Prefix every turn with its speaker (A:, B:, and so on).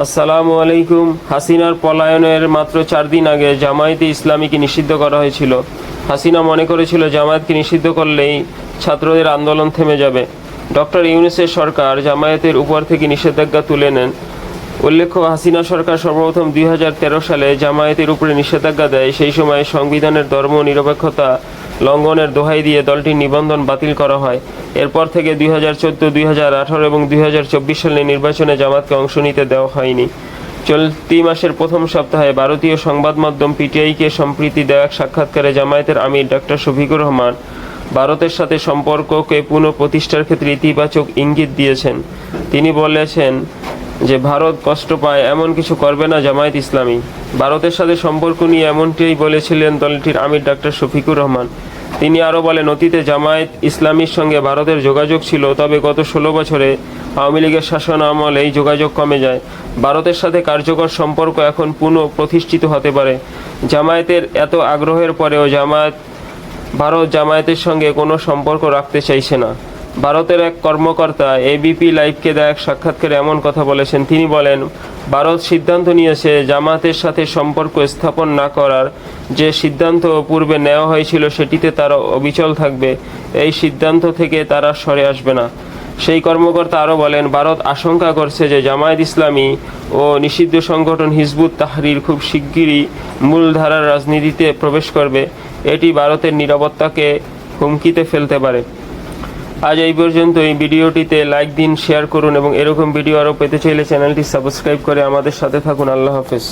A: আসসালামু আলাইকুম। হাসিনার পলায়নের মাত্র চার দিন আগে জামায়াতে ইসলামীকে নিষিদ্ধ করা হয়েছিল। হাসিনা মনে করেছিল জামায়াতকে নিষিদ্ধ করলেই ছাত্রদের আন্দোলন থেমে যাবে। ডক্টর ইউনুসের সরকার জামায়াতের উপর থেকে নিষেধাজ্ঞা তুলে নেন। উল্লেখ্য, হাসিনা সরকার সর্বপ্রথম দুই হাজার তেরো সালে জামায়াতের উপরে নিষেধাজ্ঞা দেয়। সেই সময় সংবিধানের ধর্ম নিরপেক্ষতা লঙ্ঘনের দোহাই দিয়ে দলটির নিবন্ধন বাতিল করা হয়। এরপর থেকে দুই হাজার চোদ্দ, দুই হাজার আঠারো এবং দুই হাজার চব্বিশ সালের নির্বাচনে জামাতকে অংশ নিতে দেওয়া হয়নি। চলতি মাসের প্রথম সপ্তাহে ভারতীয় সংবাদ মাধ্যম পিটিআইকে সম্প্রীতি দেওয়া এক সাক্ষাৎকারে জামায়াতের আমির ডক্টর শফিকুর রহমান ভারতের সাথে সম্পর্ককে পুনঃপ্রতিষ্ঠার ক্ষেত্রে ইতিবাচক ইঙ্গিত দিয়েছেন। তিনি বলেছেন যে ভারত কষ্ট পায়, এমন কিছু করবে না জামায়াত ইসলামী। ভারতের সাথে সম্পর্ক নিয়ে এমনটিই বলেছিলেন দলটির আমির ডাক্তার শফিকুর রহমান। তিনি আরও বলেন, অতীতে জামায়াত ইসলামীর সঙ্গে ভারতের যোগাযোগ ছিল, তবে গত ষোলো বছরে আওয়ামী লীগের শাসন আমলে এই যোগাযোগ কমে যায়। ভারতের সাথে কার্যকর সম্পর্ক এখন পুনঃ প্রতিষ্ঠিত হতে পারে। জামায়াতের এত আগ্রহের পরেও জামায়াত, ভারত জামায়াতের সঙ্গে কোনো সম্পর্ক রাখতে চাইছে না। ভারতের এক কর্মকর্তা এবিপি লাইভকে দেয়া এক সাক্ষাৎকারে এমন কথা বলেছেন। তিনি বলেন, ভারত সিদ্ধান্ত নিয়েছে জামাতের সাথে সম্পর্ক স্থাপন না করার। যে সিদ্ধান্ত পূর্বে নেওয়া হয়েছিল সেটিতে তারা অবিচল থাকবে। এই সিদ্ধান্ত থেকে তারা সরে আসবে না। সেই কর্মকর্তা আরও বলেন, ভারত আশঙ্কা করছে যে জামায়াত ইসলামী ও নিষিদ্ধ সংগঠন হিজবুত তাহরির খুব শিগগিরই মূলধারার রাজনীতিতে প্রবেশ করবে। এটি ভারতের নিরাপত্তাকে হুমকিতে ফেলতে পারে। আজ এই পর্যন্ত এই ভিডিওটিতে লাইক দিন শেয়ার করুন এবং এরকম ভিডিও আরও পেতে চাইলে চ্যানেলটি সাবস্ক্রাইব করে আমাদের সাথে থাকুন। আল্লাহ হাফেজ।